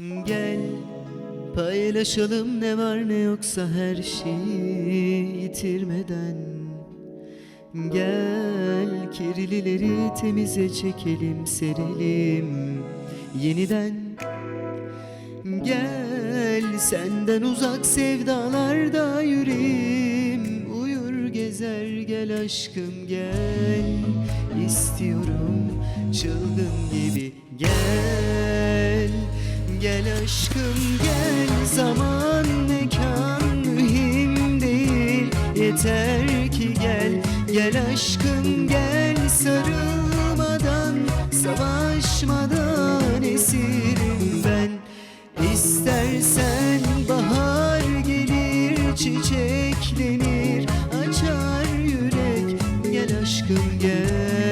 Gel paylaşalım ne var ne yoksa her şeyi yitirmeden. Gel kirlileri temize çekelim serelim yeniden. Gel senden uzak sevdalarda yüreğim Uyur gezer gel aşkım gel. İstiyorum çılgın gibi gel Gel aşkım gel. Zaman mekan mühim değil Yeter ki gel. Gel aşkım gel. Sarılmadan Savaşmadan esirim ben. İstersen bahar gelir çiçeklenir açar yürek. Gel aşkım gel